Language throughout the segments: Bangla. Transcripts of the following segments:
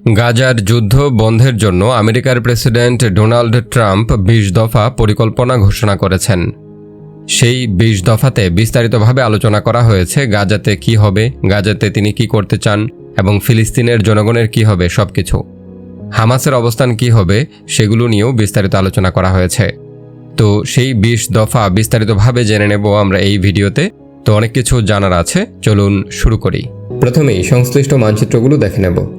গাজার যুদ্ধ বন্ধের জন্য আমেরিকার প্রেসিডেন্ট ডোনাল্ড ট্রাম্প বিশ দফা পরিকল্পনা ঘোষণা করেছেন। সেই বিশ দফাতে বিস্তারিতভাবে আলোচনা করা হয়েছে গাজাতে কি হবে, গাজাতে তিনি কি করতে চান এবং ফিলিস্তিনের জনগণের কি হবে সবকিছু। হামাসের অবস্থান কি হবে সেগুলো নিয়েও বিস্তারিত আলোচনা করা হয়েছে। তো সেই বিশ দফা বিস্তারিতভাবে জেনে নেব আমরা এই ভিডিওতে। তো অনেক কিছু জানার আছে, চলুন শুরু করি। প্রথমেই সংশ্লিষ্ট মানচিত্রগুলো দেখে নেব।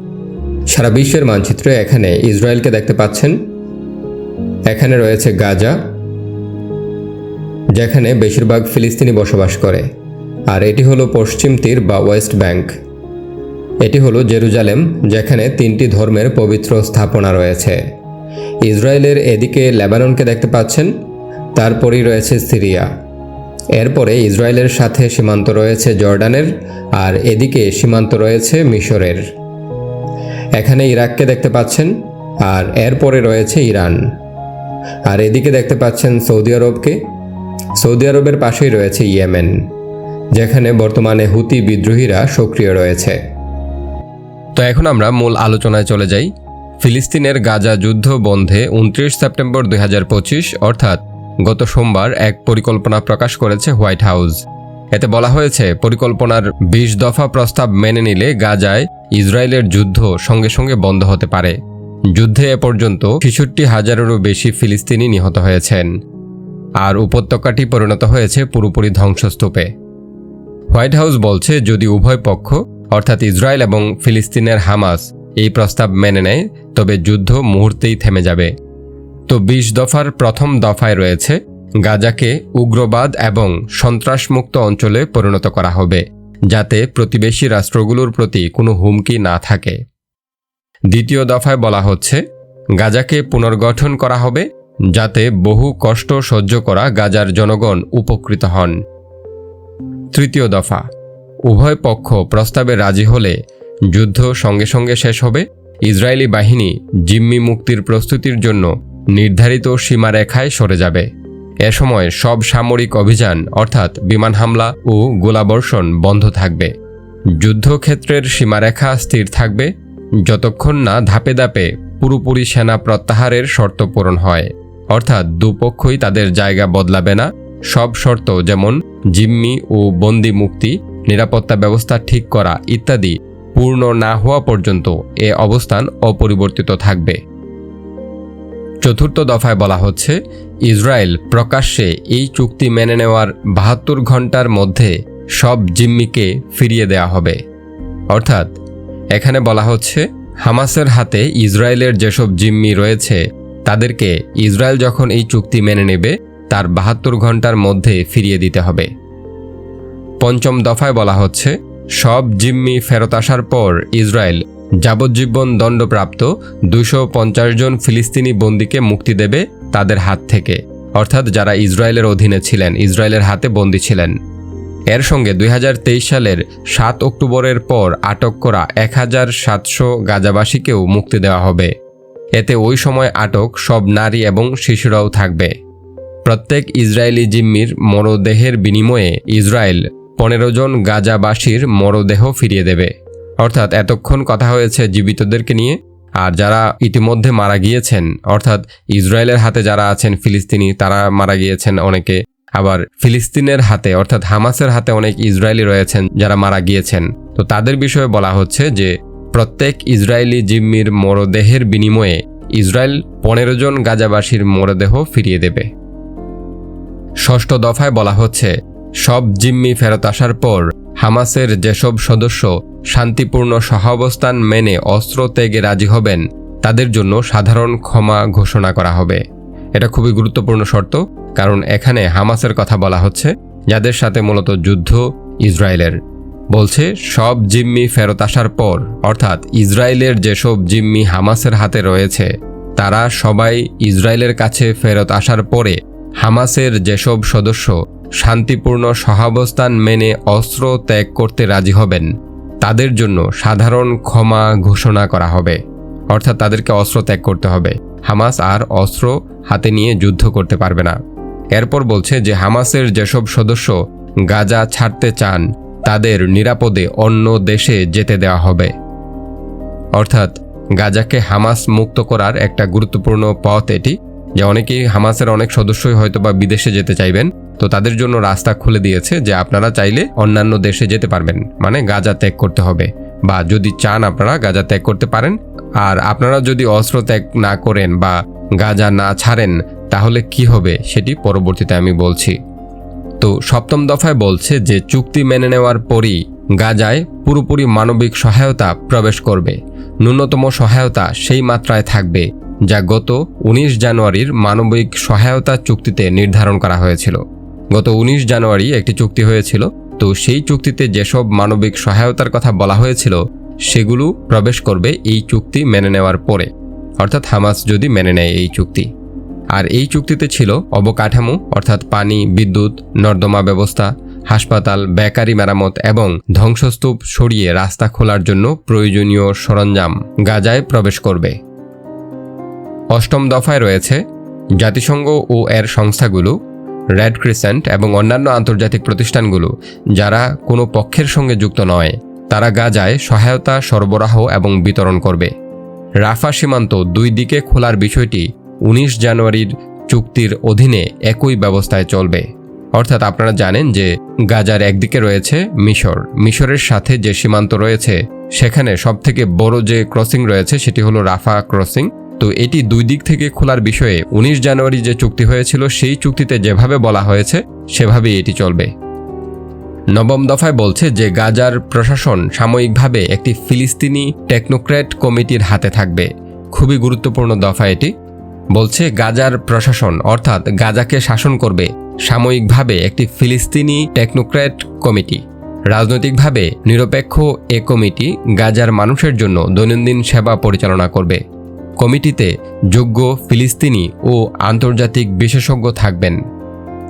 সারা বিশ্বের মানচিত্রে এখানে ইসরায়েলকে দেখতে পাচ্ছেন। এখানে রয়েছে গাজা, যেখানে বেশিরভাগ ফিলিস্তিনি বসবাস করে। আর এটি হলো পশ্চিম তীর বা ওয়েস্ট ব্যাংক। এটি হলো জেরুজালেম, যেখানে তিনটি ধর্মের পবিত্র স্থাপনা রয়েছে। ইসরায়েলের এদিকে লেবাননকে দেখতে পাচ্ছেন, তারপরেই রয়েছে সিরিয়া। এরপরে ইসরায়েলের সাথে সীমান্ত রয়েছে জর্ডানের, আর এদিকে সীমান্ত রয়েছে মিশরের। এখানে ইরাককে দেখতে পাচ্ছেন আর এরপরে রয়েছে ইরান। আর এদিকে দেখতে পাচ্ছেন সৌদি আরবকে। সৌদি আরবের পাশেই রয়েছে ইয়েমেন, যেখানে বর্তমানে হুতি বিদ্রোহীরা সক্রিয় রয়েছে। তো এখন আমরা মূল আলোচনায় চলে যাই। ফিলিস্তিনের গাজা যুদ্ধ বন্ধে উনত্রিশ সেপ্টেম্বর দুই হাজার পঁচিশ, অর্থাৎ গত সোমবার এক পরিকল্পনা প্রকাশ করেছে হোয়াইট হাউস। এতে বলা হয়েছে, পরিকল্পনার বিশ দফা প্রস্তাব মেনে নিলে গাজায় ইসরায়েলের যুদ্ধ সঙ্গে সঙ্গে বন্ধ হতে পারে। যুদ্ধে এ পর্যন্ত ছেষট্টি হাজারেরও বেশি ফিলিস্তিনি নিহত হয়েছেন। আর উপত্যকাটি পরিণত হয়েছে পুরোপুরি ধ্বংসস্তূপে। হোয়াইট হাউস বলছে, যদি উভয় পক্ষ, অর্থাৎ ইসরায়েল এবং ফিলিস্তিনের হামাস, এই প্রস্তাব মেনে নেয়, তবে যুদ্ধ মুহূর্তেই থেমে যাবে। তো বিশ দফার প্রথম দফায় রয়েছে, গাজাকে উগ্রবাদ এবং সন্ত্রাসমুক্ত অঞ্চলে পরিণত করা হবে। যাতে প্রতিবেশী রাষ্ট্রগুলোর প্রতি কোনো হুমকি না থাকে। দ্বিতীয় দফায় বলা হচ্ছে, গাজাকে পুনর্গঠন করা হবে যাতে বহু কষ্ট সহ্য করা গাজার জনগণ উপকৃত হন। তৃতীয় দফা, উভয় পক্ষ প্রস্তাবে রাজি হলে যুদ্ধ সঙ্গে সঙ্গে শেষ হবে। ইসরায়েলি বাহিনী জিম্মি মুক্তির প্রস্তুতির জন্য নির্ধারিত সীমারেখায় সরে যাবে। এ সময় সব সামরিক অভিযান, অর্থাৎ বিমান হামলা ও গোলাবর্ষণ বন্ধ থাকবে। যুদ্ধক্ষেত্রের সীমারেখা স্থির থাকবে, যতক্ষণ না ধাপে ধাপে পুরোপুরি সেনা প্রত্যাহারের শর্ত পূরণ হয়। অর্থাৎ দুপক্ষই তাদের জায়গা বদলাবে না। সব শর্ত যেমন জিম্মি ও বন্দি মুক্তি, নিরাপত্তা ব্যবস্থা ঠিক করা ইত্যাদি পূর্ণ না হওয়া পর্যন্ত এ অবস্থান অপরিবর্তিত থাকবে। চতুর্থ দফায় বলা হচ্ছে, ইসরায়েল প্রকাশ্যে এই চুক্তি মেনে নেওয়ার বাহাত্তর ঘণ্টার মধ্যে সব জিম্মিকে ফিরিয়ে দেয়া হবে। অর্থাৎ, এখানে বলা হচ্ছে, হামাসের হাতে ইসরায়েলের যেসব জিম্মি রয়েছে, তাদেরকে ইসরায়েল যখন এই চুক্তি মেনে নেবে, তার বাহাত্তর ঘণ্টার মধ্যে ফিরিয়ে দিতে হবে। পঞ্চম দফায় বলা হচ্ছে, সব জিম্মি ফেরত আসার পর ইসরায়েল যাবজ্জীবন দণ্ডপ্রাপ্ত দুশো পঞ্চাশ জন ফিলিস্তিনি বন্দীকে মুক্তি দেবে তাদের হাত থেকে। অর্থাৎ যারা ইসরায়েলের অধীনে ছিলেন, ইসরায়েলের হাতে বন্দী ছিলেন। এর সঙ্গে দুই হাজার তেইশ সালের সাত অক্টোবরের পর আটক করা এক হাজার সাতশো গাজাবাসীকেও মুক্তি দেওয়া হবে। এতে ওই সময় আটক সব নারী এবং শিশুরাও থাকবে। প্রত্যেক ইসরায়েলি জিম্মির মরদেহের বিনিময়ে ইসরায়েল পনেরো জন গাজাবাসীর মরদেহ ফিরিয়ে দেবে। অর্থাৎ এতক্ষণ কথা হয়েছে জীবিতদেরকে নিয়ে, আর যারা ইতিমধ্যে মারা গিয়েছেন, অর্থাৎ ইসরায়েলের হাতে যারা আছেন ফিলিস্তিনি, তারা মারা গিয়েছেন অনেকে। আবার ফিলিস্তিনের হাতে, অর্থাৎ হামাসের হাতে অনেক ইসরায়েলি রয়েছেন যারা মারা গিয়েছেন। তো তাদের বিষয়ে বলা হচ্ছে যে, প্রত্যেক ইসরায়েলি জিম্মির মরদেহের বিনিময়ে ইসরায়েল পনেরো জন গাজাবাসীর মরদেহ ফিরিয়ে দেবে। ষষ্ঠ দফায় বলা হচ্ছে, সব জিম্মি ফেরত আসার পর হামাসের যেসব সদস্য শান্তিপূর্ণ সহাবস্থান মেনে অস্ত্র ত্যাগে রাজি হবেন, তাদের জন্য সাধারণ ক্ষমা ঘোষণা করা হবে। এটা খুবই গুরুত্বপূর্ণ শর্ত, কারণ এখানে হামাসের কথা বলা হচ্ছে, যাদের সাথে মূলত যুদ্ধ ইসরায়েলের। বলছে, সব জিম্মি ফেরত আসার পর, অর্থাৎ ইসরায়েলের যেসব জিম্মি হামাসের হাতে রয়েছে, তারা সবাই ইসরায়েলের কাছে ফেরত আসার পরে, হামাসের যেসব সদস্য শান্তিপূর্ণ সহাবস্থান মেনে অস্ত্র ত্যাগ করতে রাজি হবেন। তাদের জন্য সাধারণ ক্ষমা ঘোষণা করা হবে। অর্থাৎ তাদেরকে অস্ত্র ত্যাগ করতে হবে। হামাস আর অস্ত্র হাতে নিয়ে যুদ্ধ করতে পারবে না। এরপর বলছে যে হামাসের যেসব সদস্য গাজা ছাড়তে চান, তাদের নিরাপদে অন্য দেশে যেতে দেওয়া হবে। অর্থাৎ গাজাকে হামাস মুক্ত করার একটা গুরুত্বপূর্ণ পথ এটি, যে অনেকেই হামাসের অনেক সদস্যই হয়তো বা বিদেশে যেতে চাইবেন তো তাদের জন্য রাস্তা খুলে দিয়েছে যে আপনারা চাইলে অন্যান্য দেশে যেতে পারবেন। মানে গাজা ত্যাগ করতে হবে। বা যদি চান আপনারা গাজা ত্যাগ করতে পারেন। আর আপনারা যদি অস্ত্র ত্যাগ না করেন বা গাজা না ছাড়েন, তাহলে কি হবে সেটি পরবর্তীতে আমি বলছি। তো সপ্তম দফায় বলছে যে চুক্তি মেনে নেওয়ার পরই গাজায় পুরোপুরি মানবিক সহায়তা প্রবেশ করবে। ন্যূনতম সহায়তা সেই মাত্রায় থাকবে যা গত ১৯ জানুয়ারির মানবিক সহায়তা চুক্তিতে নির্ধারণ করা হয়েছিল। গত ১৯ জানুয়ারি একটি চুক্তি হয়েছিল। তো সেই চুক্তিতে যেসব মানবিক সহায়তার কথা বলা হয়েছিল, সেগুলো প্রবেশ করবে এই চুক্তি মেনে নেওয়ার পরে। অর্থাৎ হামাস যদি মেনে নেয় এই চুক্তি। আর এই চুক্তিতে ছিল অবকাঠামো, অর্থাৎ পানি, বিদ্যুৎ, নর্দমা ব্যবস্থা, হাসপাতাল, বেকারি মেরামত এবং ধ্বংসস্তূপ সরিয়ে রাস্তা খোলার জন্য প্রয়োজনীয় সরঞ্জাম গাজায় প্রবেশ করবে। অষ্টম দফায় রয়েছে জাতিসংঘ ও এর সংস্থাগুলো রেড ক্রিসেন্ট এবং অন্যান্য আন্তর্জাতিক প্রতিষ্ঠানগুলো, যারা কোনো পক্ষের সঙ্গে যুক্ত নয়, তারা গাজায় সহায়তা, সরবরাহ এবং বিতরণ করবে। রাফা সীমান্ত দুই দিকে খোলার বিষয়টি উনিশ জানুয়ারির চুক্তির অধীনে একই ব্যবস্থায় চলবে। অর্থাৎ আপনারা জানেন যে গাজার একদিকে রয়েছে মিশর। মিশরের সাথে যে সীমান্ত রয়েছে, সেখানে সবথেকে বড় যে ক্রসিং রয়েছে সেটি হলো রাফা ক্রসিং। তো এটি দুই দিক থেকে খোলার বিষয়ে উনিশ জানুয়ারি যে চুক্তি হয়েছিল, সেই চুক্তিতে যেভাবে বলা হয়েছে, সেভাবেই এটি চলবে। নবম দফায় বলছে যে গাজার প্রশাসন সাময়িকভাবে একটি ফিলিস্তিনি টেকনোক্র্যাট কমিটির হাতে থাকবে। খুবই গুরুত্বপূর্ণ দফা এটি। বলছে গাজার প্রশাসন, অর্থাৎ গাজাকে শাসন করবে, সাময়িকভাবে একটি ফিলিস্তিনি টেকনোক্র্যাট কমিটি। রাজনৈতিকভাবে নিরপেক্ষ এ কমিটি গাজার মানুষের জন্য দৈনন্দিন সেবা পরিচালনা করবে। কমিটিতে যোগ্য ফিলিস্তিনি ও আন্তর্জাতিক বিশেষজ্ঞ থাকবেন।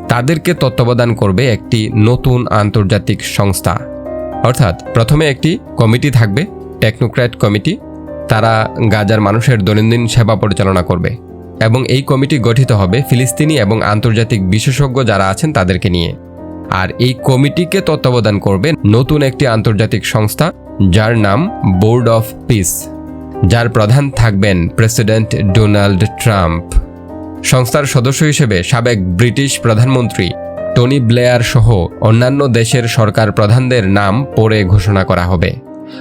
তাদেরকে তত্ত্বাবধান করবে একটি নতুন আন্তর্জাতিক সংস্থা। অর্থাৎ প্রথমে একটি কমিটি থাকবে, টেকনোক্র্যাট কমিটি। তারা গাজার মানুষের দৈনন্দিন সেবা পরিচালনা করবে এবং এই কমিটি গঠিত হবে ফিলিস্তিনি এবং আন্তর্জাতিক বিশেষজ্ঞ যারা আছেন তাদেরকে নিয়ে। আর এই কমিটিকে তত্ত্বাবধান করবে নতুন একটি আন্তর্জাতিক সংস্থা, যার নাম বোর্ড অফ পিস যার প্রধান থাকবেন প্রেসিডেন্ট ডোনাল্ড ট্রাম্প। সংস্থার সদস্য হিসেবে সাবেক ব্রিটিশ প্রধানমন্ত্রী টনি ব্লেয়ার সহ অন্যান্য দেশের সরকার প্রধানদের নাম পরে ঘোষণা করা হবে।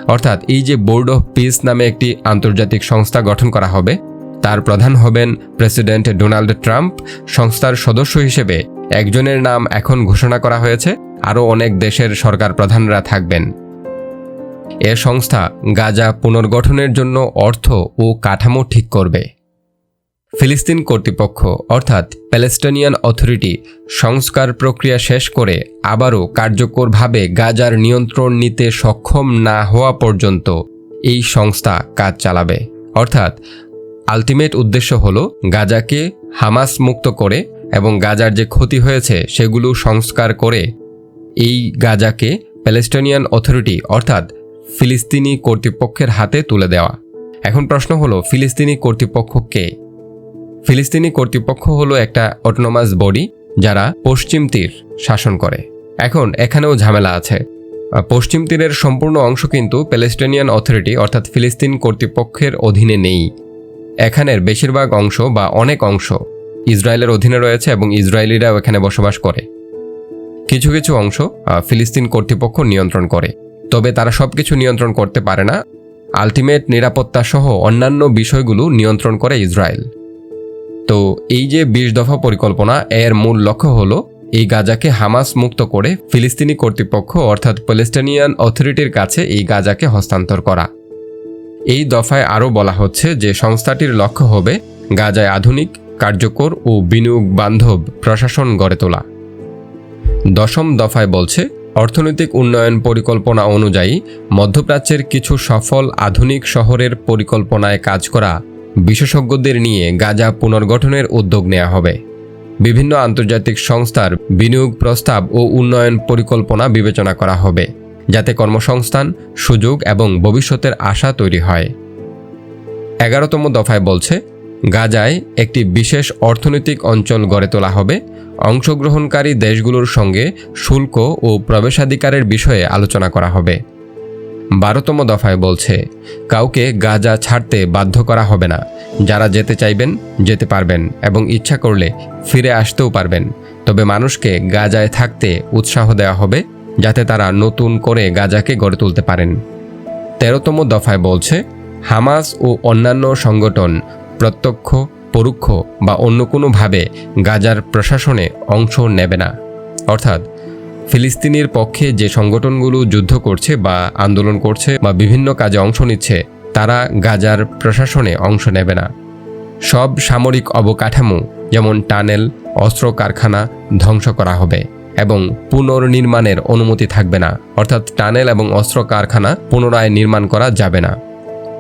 অর্থাৎ এই যে বোর্ড অফ পিস নামে একটি আন্তর্জাতিক সংস্থা গঠন করা হবে, তার প্রধান হবেন প্রেসিডেন্ট ডোনাল্ড ট্রাম্প। সংস্থার সদস্য হিসেবে একজনের নাম এখন ঘোষণা করা হয়েছে। আরও অনেক দেশের সরকার প্রধানরা থাকবেন। এ সংস্থা গাজা পুনর্গঠনের জন্য অর্থ ও কাঠামো ঠিক করবে। ফিলিস্তিন কর্তৃপক্ষ, অর্থাৎ প্যালেস্টানিয়ান অথরিটি, সংস্কার প্রক্রিয়া শেষ করে আবারও কার্যকরভাবে গাজার নিয়ন্ত্রণ নিতে সক্ষম না হওয়া পর্যন্ত এই সংস্থা কাজ চালাবে। অর্থাৎ আলটিমেট উদ্দেশ্য হল গাজাকে হামাস মুক্ত করে এবং গাজার যে ক্ষতি হয়েছে সেগুলো সংস্কার করে এই গাজাকে প্যালেস্টানিয়ান অথরিটি, অর্থাৎ ফিলিস্তিনি কর্তৃপক্ষের হাতে তুলে দেওয়া। এখন প্রশ্ন হলো, ফিলিস্তিনি কর্তৃপক্ষ কে? ফিলিস্তিনি কর্তৃপক্ষ হলো একটা অটোনোমাস বডি যারা পশ্চিম তীর শাসন করে। এখন এখানেও ঝামেলা আছে। পশ্চিম তীরের সম্পূর্ণ অংশ কিন্তু প্যালেস্টানিয়ান অথরিটি অর্থাৎ ফিলিস্তিন কর্তৃপক্ষের অধীনে নেই। এখানের বেশিরভাগ অংশ বা অনেক অংশ ইসরায়েলের অধীনে রয়েছে এবং ইসরায়েলিরাও এখানে বসবাস করে। কিছু কিছু অংশ ফিলিস্তিন কর্তৃপক্ষ নিয়ন্ত্রণ করে। তবে তারা সব কিছু নিয়ন্ত্রণ করতে পারে না। আলটিমেট নিরাপত্তা সহ অন্যান্য বিষয়গুলো নিয়ন্ত্রণ করে ইসরায়েল। তো এই যে বিশ দফা পরিকল্পনা, এর মূল লক্ষ্য হল এই গাজাকে হামাস মুক্ত করে ফিলিস্তিনি কর্তৃপক্ষ অর্থাৎ প্যালেস্টানিয়ান অথরিটির কাছে এই গাজাকে হস্তান্তর করা। এই দফায় আরও বলা হচ্ছে যে সংস্থাটির লক্ষ্য হবে গাজায় আধুনিক, কার্যকর ও বিনিয়োগ বান্ধব প্রশাসন গড়ে তোলা। দশম দফায় বলছে অর্থনৈতিক উন্নয়ন পরিকল্পনা অনুযায়ী মধ্যপ্রাচ্যের কিছু সফল আধুনিক শহরের পরিকল্পনায় কাজ করা বিশেষজ্ঞদের নিয়ে গাজা পুনর্গঠনের উদ্যোগ নেওয়া হবে। বিভিন্ন আন্তর্জাতিক সংস্থার বিনিয়োগ প্রস্তাব ও উন্নয়ন পরিকল্পনা বিবেচনা করা হবে, যাতে কর্মসংস্থান, সুযোগ এবং ভবিষ্যতের আশা তৈরি হয়। এগারোতম দফায় বলছে, গাজায় একটি বিশেষ অর্থনৈতিক অঞ্চল গড়ে তোলা হবে অংশগ্রহণকারী দেশগুলোর সঙ্গে শুল্ক ও প্রবেশাধিকারের বিষয়ে আলোচনা করা হবে। বারোতম দফায় বলছে, কাউকে গাজা ছাড়তে বাধ্য করা হবে না। যারা যেতে চাইবেন, যেতে পারবেন এবং ইচ্ছা করলে ফিরে আসতেও পারবেন। তবে মানুষকে গাজায় থাকতে উৎসাহ দেওয়া হবে, যাতে তারা নতুন করে গাজাকে গড়ে তুলতে পারেন। তেরোতম দফায় বলছে, হামাস ও অন্যান্য সংগঠন প্রত্যক্ষ পরোক্ষ বা অন্য কোনোভাবে গাজার প্রশাসনে অংশ নেবে না। অর্থাৎ, ফিলিস্তিনির পক্ষে যে সংগঠনগুলো যুদ্ধ করছে বা আন্দোলন করছে বা বিভিন্ন কাজে অংশ নিচ্ছে, তারা গাজার প্রশাসনে অংশ নেবে না। সব সামরিক অবকাঠামো যেমন টানেল, অস্ত্র কারখানা ধ্বংস করা হবে এবং পুনর্নির্মাণের অনুমতি থাকবে না। অর্থাৎ, টানেল এবং অস্ত্র কারখানা পুনরায় নির্মাণ করা যাবে না।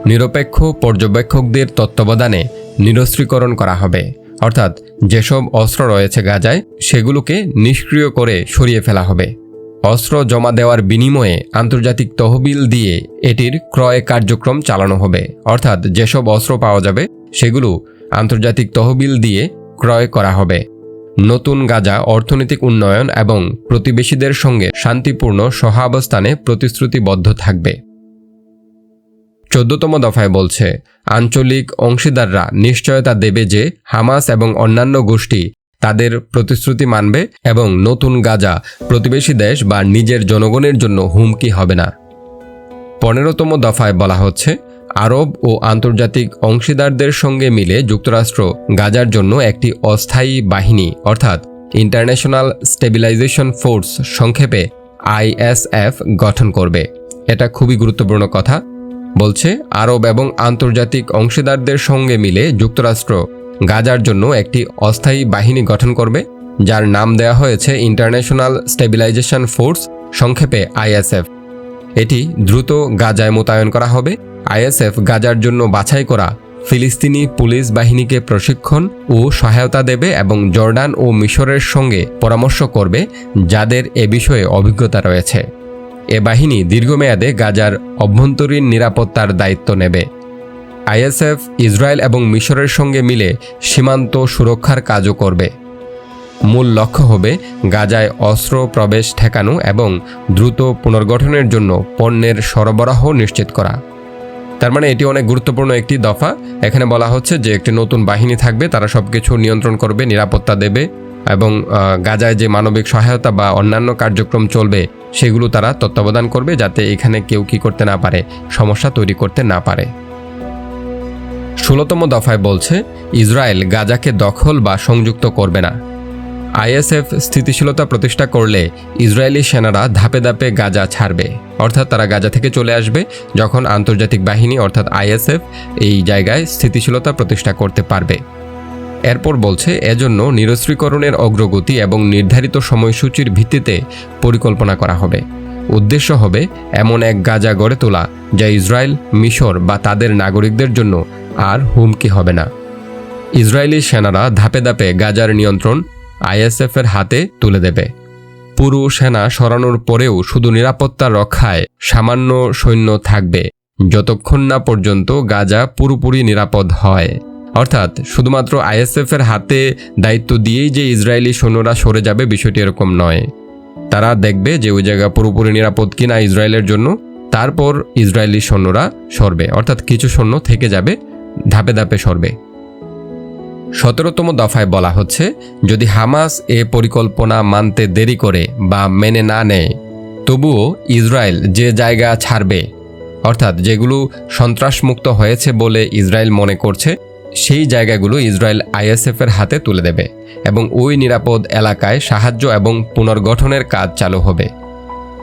নিরপেক্ষ পর্যবেক্ষকদের তত্ত্বাবধানে নিরস্ত্রীকরণ করা হবে। অর্থাৎ যেসব অস্ত্র রয়েছে গাজায়, সেগুলোকে নিষ্ক্রিয় করে সরিয়ে ফেলা হবে। অস্ত্র জমা দেওয়ার বিনিময়ে আন্তর্জাতিক তহবিল দিয়ে এটির ক্রয় কার্যক্রম চালানো হবে। অর্থাৎ যেসব অস্ত্র পাওয়া যাবে, সেগুলো আন্তর্জাতিক তহবিল দিয়ে ক্রয় করা হবে। নতুন গাজা অর্থনৈতিক উন্নয়ন এবং প্রতিবেশীদের সঙ্গে শান্তিপূর্ণ সহাবস্থানে প্রতিশ্রুতিবদ্ধ থাকবে। চোদ্দতম দফায় বলছে, আঞ্চলিক অংশীদাররা নিশ্চয়তা দেবে যে হামাস এবং অন্যান্য গোষ্ঠী তাদের প্রতিশ্রুতি মানবে এবং নতুন গাজা প্রতিবেশী দেশ বা নিজের জনগণের জন্য হুমকি হবে না। পনেরোতম দফায় বলা হচ্ছে, আরব ও আন্তর্জাতিক অংশীদারদের সঙ্গে মিলে যুক্তরাষ্ট্র গাজার জন্য একটি অস্থায়ী বাহিনী অর্থাৎ ইন্টারন্যাশনাল স্টেবিলাইজেশন ফোর্স সংক্ষেপে আইএসএফ গঠন করবে। এটা খুবই গুরুত্বপূর্ণ কথা। বলছে, আরব এবং আন্তর্জাতিক অংশীদারদের সঙ্গে মিলে যুক্তরাষ্ট্র গাজার জন্য একটি অস্থায়ী বাহিনী গঠন করবে, যার নাম দেওয়া হয়েছে ইন্টারন্যাশনাল স্টেবিলাইজেশন ফোর্স, সংক্ষেপে আইএসএফ। এটি দ্রুত গাজায় মোতায়েন করা হবে। আইএসএফ গাজার জন্য বাছাই করা ফিলিস্তিনি পুলিশ বাহিনীকে প্রশিক্ষণ ও সহায়তা দেবে এবং জর্ডান ও মিশরের সঙ্গে পরামর্শ করবে, যাদের এ বিষয়ে অভিজ্ঞতা রয়েছে। এ বাহিনী দীর্ঘমেয়াদে গাজার অভ্যন্তরীণ নিরাপত্তার দায়িত্ব নেবে। আইএসএফ, ইসরায়েল এবং মিশরের সঙ্গে মিলে সীমান্ত সুরক্ষার কাজও করবে। মূল লক্ষ্য হবে গাজায় অস্ত্র প্রবেশ ঠেকানো এবং দ্রুত পুনর্গঠনের জন্য পণ্যের সরবরাহ নিশ্চিত করা। তার মানে এটি অনেক গুরুত্বপূর্ণ একটি দফা। এখানে বলা হচ্ছে যে একটি নতুন বাহিনী থাকবে, তারা সব কিছু নিয়ন্ত্রণ করবে, নিরাপত্তা দেবে। এবং গাজায় যে মানবিক সহায়তা বা অন্যান্য কার্যক্রম চলবে, সেগুলো তারা তত্ত্বাবধান করবে যাতে এখানে কেউ কি করতে না পারে, সমস্যা তৈরি করতে না পারে। ষোলোতম দফায় বলছে, ইসরায়েল গাজাকে দখল বা সংযুক্ত করবে না। আইএসএফ স্থিতিশীলতা প্রতিষ্ঠা করলে ইসরায়েলি সেনারা ধাপে ধাপে গাজা ছাড়বে। অর্থাৎ তারা গাজা থেকে চলে আসবে যখন আন্তর্জাতিক বাহিনী, অর্থাৎ আইএসএফ, এই জায়গায় স্থিতিশীলতা প্রতিষ্ঠা করতে পারবে। এরপর বলছে, এজন্য নিরস্ত্রীকরণের অগ্রগতি এবং নির্ধারিত সময়সূচির ভিত্তিতে পরিকল্পনা করা হবে। উদ্দেশ্য হবে এমন এক গাজা গড়ে তোলা, যা ইসরায়েল, মিশর বা তাদের নাগরিকদের জন্য আর হুমকি হবে না। ইসরায়েলি সেনারা ধাপে ধাপে গাজার নিয়ন্ত্রণ আইএসএফের হাতে তুলে দেবে। পুরো সেনা সরানোর পরেও শুধু নিরাপত্তা রক্ষায় সামান্য সৈন্য থাকবে। যতক্ষণ না পর্যন্ত গাজা পুরোপুরি নিরাপদ হয়। অর্থাৎ শুধুমাত্র আইএসএফ এর হাতে দায়িত্ব দিয়েই যে ইসরায়েলি সৈন্যরা সরে যাবে বিষয়টি এরকম নয়। তারা দেখবে যে ওই জায়গা পুরোপুরি নিরাপদ কিনা ইসরায়েলের জন্য, তারপর ইসরায়েলি সৈন্যরা সরবে। অর্থাৎ কিছু সৈন্য থেকে যাবে, ধাপে ধাপে সরবে। সতেরোতম দফায় বলা হচ্ছে, যদি হামাস এ পরিকল্পনা মানতে দেরি করে বা মেনে না নেয়, তবুও ইসরায়েল যে জায়গা ছাড়বে, অর্থাৎ যেগুলো সন্ত্রাসমুক্ত হয়েছে বলে ইসরায়েল মনে করছে সেই জায়গাগুলো ইসরায়েল আইএসএফের হাতে তুলে দেবে এবং ওই নিরাপদ এলাকায় সাহায্য এবং পুনর্গঠনের কাজ চালু হবে।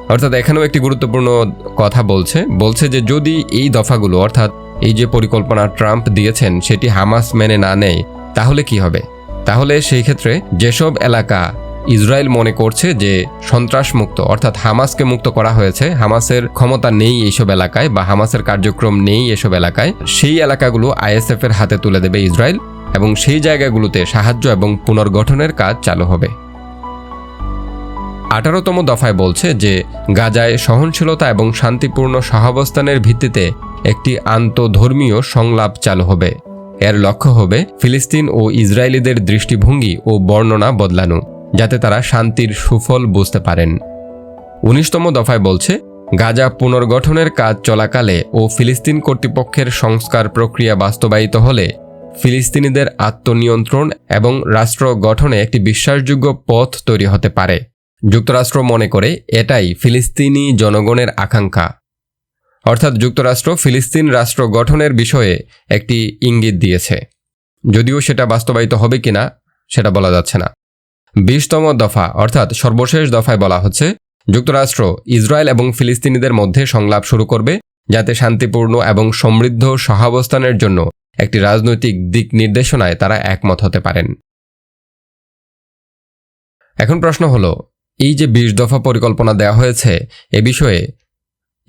অর্থাৎ এখানেও একটি গুরুত্বপূর্ণ কথা বলছে। বলছে যে যদি এই দফাগুলো, অর্থাৎ এই যে পরিকল্পনা ট্রাম্প দিয়েছেন, সেটি হামাস মেনে না নেয়, তাহলে কি হবে? তাহলে সেই ক্ষেত্রে যেসব এলাকা ইসরায়েল মনে করছে যে সন্ত্রাস মুক্ত অর্থাৎ হামাসকে মুক্ত করা হয়েছে। হামাসের ক্ষমতা নেই এইসব এলাকায় বা হামাসের কার্যক্রম নেই এসব এলাকায়। সেই এলাকাগুলো আইএসএফ এর হাতে তুলে দেবে ইসরায়েল এবং সেই জায়গাগুলোতে সাহায্য এবং পুনর্গঠনের কাজ চালু হবে। আঠারোতম দফায় বলছে যে গাজায় সহনশীলতা এবং শান্তিপূর্ণ সহাবস্থানের ভিত্তিতে একটি আন্তধর্মীয় সংলাপ চালু হবে। এর লক্ষ্য হবে ফিলিস্তিন ও ইসরায়েলিদের দৃষ্টিভঙ্গি ও বর্ণনা বদলানো। যাতে তারা শান্তির সুফল বুঝতে পারেন। উনিশতম দফায় বলছে, গাজা পুনর্গঠনের কাজ চলাকালে ও ফিলিস্তিন কর্তৃপক্ষের সংস্কার প্রক্রিয়া বাস্তবায়িত হলে ফিলিস্তিনিদের আত্মনিয়ন্ত্রণ এবং রাষ্ট্র গঠনে একটি বিশ্বাসযোগ্য পথ তৈরি হতে পারে। যুক্তরাষ্ট্র মনে করে এটাই ফিলিস্তিনি জনগণের আকাঙ্ক্ষা। অর্থাৎ যুক্তরাষ্ট্র ফিলিস্তিন রাষ্ট্র গঠনের বিষয়ে একটি ইঙ্গিত দিয়েছে। যদিও সেটা বাস্তবায়িত হবে কিনা, সেটা বলা যাচ্ছে না। বিশতম দফা, অর্থাৎ সর্বশেষ দফায় বলা হচ্ছে, যুক্তরাষ্ট্র, ইসরায়েল এবং ফিলিস্তিনিদের মধ্যে সংলাপ শুরু করবে, যাতে শান্তিপূর্ণ এবং সমৃদ্ধ সহাবস্থানের জন্য একটি রাজনৈতিক দিক নির্দেশনায় তারা একমত হতে পারেন। এখন প্রশ্ন হলো, এই যে বিশ দফা পরিকল্পনা দেওয়া হয়েছে, এ বিষয়ে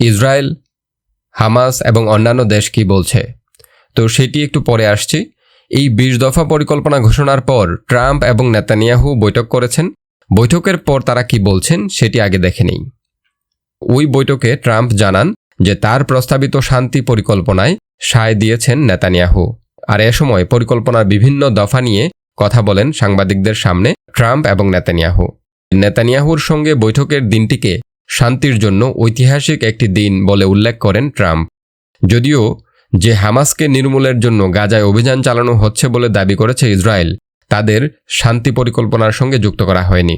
ইসরায়েল, হামাস এবং অন্যান্য দেশ কি বলছে? তো সেটি একটু পরে আসছি। এই বিশ দফা পরিকল্পনা ঘোষণার পর ট্রাম্প এবং নেতানিয়াহু বৈঠক করেছেন। বৈঠকের পর তারা কি বলছেন সেটি আগে দেখে নেই। ওই বৈঠকে ট্রাম্প জানান যে তার প্রস্তাবিত শান্তি পরিকল্পনায় সায় দিয়েছেন নেতানিয়াহু। আর এ সময় পরিকল্পনার বিভিন্ন দফা নিয়ে কথা বলেন সাংবাদিকদের সামনে ট্রাম্প এবং নেতানিয়াহু। নেতানিয়াহুর সঙ্গে বৈঠকের দিনটিকে শান্তির জন্য ঐতিহাসিক একটি দিন বলে উল্লেখ করেন ট্রাম্প। যদিও যে হামাসকে নির্মূলের জন্য গাজায় অভিযান চালানো হচ্ছে বলে দাবি করেছে ইসরায়েল, তাদের শান্তি পরিকল্পনার সঙ্গে যুক্ত করা হয়নি।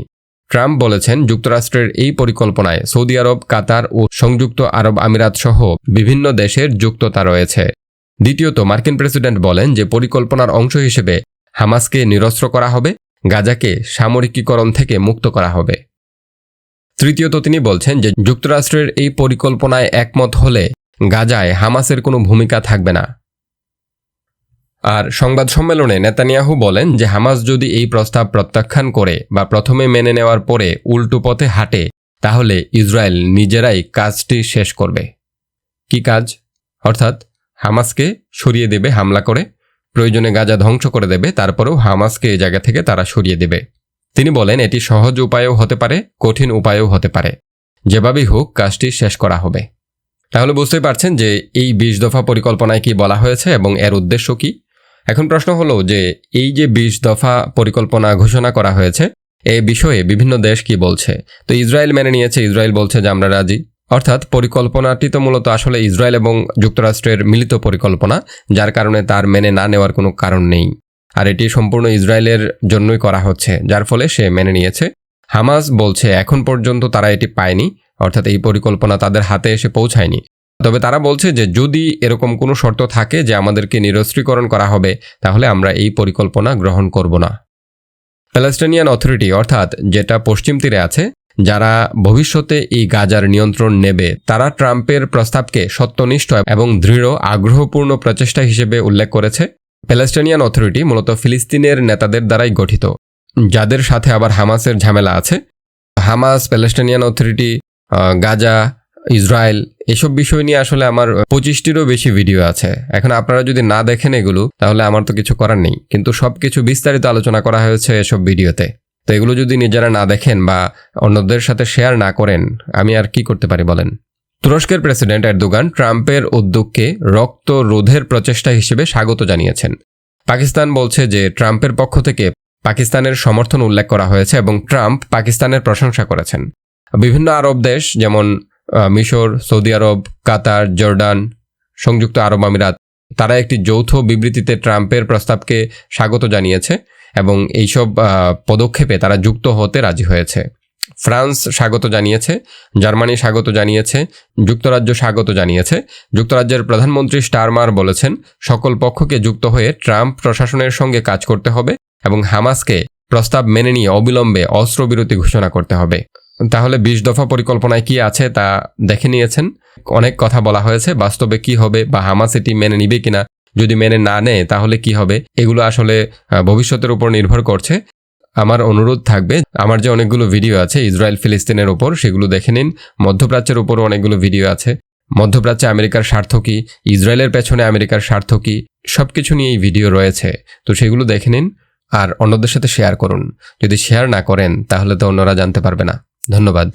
ট্রাম্প বলেছেন যুক্তরাষ্ট্রের এই পরিকল্পনায় সৌদি আরব, কাতার ও সংযুক্ত আরব আমিরাত সহ বিভিন্ন দেশের যুক্ততা রয়েছে। দ্বিতীয়ত, মার্কিন প্রেসিডেন্ট বলেন যে পরিকল্পনার অংশ হিসেবে হামাসকে নিরস্ত্র করা হবে, গাজাকে সামরিকীকরণ থেকে মুক্ত করা হবে। তৃতীয়ত, তিনি বলছেন যে যুক্তরাষ্ট্রের এই পরিকল্পনায় একমত হলে গাজায় হামাসের কোনো ভূমিকা থাকবে না। আর সংবাদ সম্মেলনে নেতানিয়াহু বলেন যে হামাস যদি এই প্রস্তাব প্রত্যাখ্যান করে বা প্রথমে মেনে নেওয়ার পরে উল্টো পথে হাঁটে, তাহলে ইসরায়েল নিজেরাই কাজটি শেষ করবে। কি কাজ? অর্থাৎ হামাসকে সরিয়ে দেবে হামলা করে, প্রয়োজনে গাজা ধ্বংস করে দেবে, তারপরেও হামাসকে এই জায়গা থেকে তারা সরিয়ে দেবে। তিনি বলেন এটি সহজ উপায়ও হতে পারে, কঠিন উপায়ও হতে পারে। যেভাবেই হোক, কাজটি শেষ করা হবে। তাহলে বুঝতেই পারছেন যে এই বিশ দফা পরিকল্পনায় কি বলা হয়েছে এবং এর উদ্দেশ্য কি? এখন প্রশ্ন হলো যে এই যে বিশ দফা পরিকল্পনা ঘোষণা করা হয়েছে, এ বিষয়ে বিভিন্ন দেশ কি বলছে? তো ইসরায়েল মেনে নিয়েছে, ইসরায়েল বলছে যে আমরা রাজি। অর্থাৎ পরিকল্পনাটি তো মূলত আসলে ইসরায়েল এবং যুক্তরাষ্ট্রের মিলিত পরিকল্পনা, যার কারণে তার মেনে না নেওয়ার কোনো কারণ নেই। আর এটি সম্পূর্ণ ইসরায়েলের জন্যই করা হচ্ছে, যার ফলে সে মেনে নিয়েছে। হামাস বলছে, এখন পর্যন্ত তারা এটি পায়নি। অর্থাৎ এই পরিকল্পনা তাদের হাতে এসে পৌঁছায়নি। তবে তারা বলছে যে, যদি এরকম কোনো শর্ত থাকে যে আমাদেরকে নিরস্ত্রীকরণ করা হবে, তাহলে আমরা এই পরিকল্পনা গ্রহণ করব না। প্যালেস্টাইনিয়ান অথরিটি, অর্থাৎ যেটা পশ্চিম তীরে আছে, যারা ভবিষ্যতে এই গাজার নিয়ন্ত্রণ নেবে, তারা ট্রাম্পের প্রস্তাবকে সত্যনিষ্ঠ এবং দৃঢ়, আগ্রহপূর্ণ প্রচেষ্টা হিসেবে উল্লেখ করেছে। প্যালেস্টাইনিয়ান অথরিটি মূলত ফিলিস্তিনের নেতাদের দ্বারাই গঠিত, যাদের সাথে আবার হামাসের ঝামেলা আছে। Hamas Palestinian authority Gaza, Israel এসব বিষয় নিয়ে আসলে আমার পঁচিশটিরও বেশি ভিডিও আছে। এখন আপনারা যদি না দেখেন এগুলো, তাহলে আমার তো কিছু করার নেই। কিন্তু সব কিছু বিস্তারিত আলোচনা করা হয়েছে এসব ভিডিওতে। তো এগুলো যদি নিজেরা না দেখেন বা অন্যদের সাথে শেয়ার না করেন, আমি আর কি করতে পারি বলেন? তুরস্কের প্রেসিডেন্ট এরদোগান ট্রাম্পের উদ্যোগকে রক্ত রোধের প্রচেষ্টা হিসেবে স্বাগত জানিয়েছেন। পাকিস্তান বলছে যে ট্রাম্পের পক্ষ থেকে পাকিস্তানের সমর্থন উল্লেখ করা হয়েছে এবং ট্রাম্প পাকিস্তানের প্রশংসা করেছেন। বিভিন্ন আরব দেশ, যেমন মিশর, সৌদি আরব, কাতার, জর্ডান, সংযুক্ত আরব আমিরাত, তারা একটি যৌথ বিবৃতিতে ট্রাম্পের প্রস্তাবকে স্বাগত জানিয়েছে এবং এইসব পদক্ষেপে তারা যুক্ত হতে রাজি হয়েছে। ফ্রান্স স্বাগত জানিয়েছে, জার্মানি স্বাগত জানিয়েছে, যুক্তরাজ্য স্বাগত জানিয়েছে। যুক্তরাজ্যের প্রধানমন্ত্রী স্টারমার বলেছেন, সকল পক্ষকে যুক্ত হয়ে ট্রাম্প প্রশাসনের সঙ্গে কাজ করতে হবে এবং হামাসকে প্রস্তাব মেনে নিয়ে অবিলম্বে অস্ত্রবিরতি ঘোষণা করতে হবে। তাহলে বিশ দফা পরিকল্পনায় কি আছে তা দেখে নিয়েছেন। অনেক কথা বলা হয়েছে, বাস্তবে কি হবে বা হামাস এটি মেনে নিবে কিনা। যদি মেনে না নেয়, তাহলে কি হবে? এগুলো আসলে ভবিষ্যতের উপর নির্ভর করছে। আমার অনুরোধ থাকবে, আমার যে অনেকগুলো ভিডিও আছে, ইসরায়েল ফিলিস্তিনের ওপর সেগুলো দেখে নিন। মধ্যপ্রাচ্যের উপরও অনেকগুলো ভিডিও আছে। মধ্যপ্রাচ্যে আমেরিকার স্বার্থ কী? ইসরায়েলের পেছনে আমেরিকার স্বার্থ কী? সব কিছু নিয়ে এই ভিডিও রয়েছে। তো সেগুলো দেখে নিন, আর অন্যদের সাথে শেয়ার করুন। যদি শেয়ার না করেন, তাহলে তো অন্যরা জানতে পারবে না। ধন্যবাদ।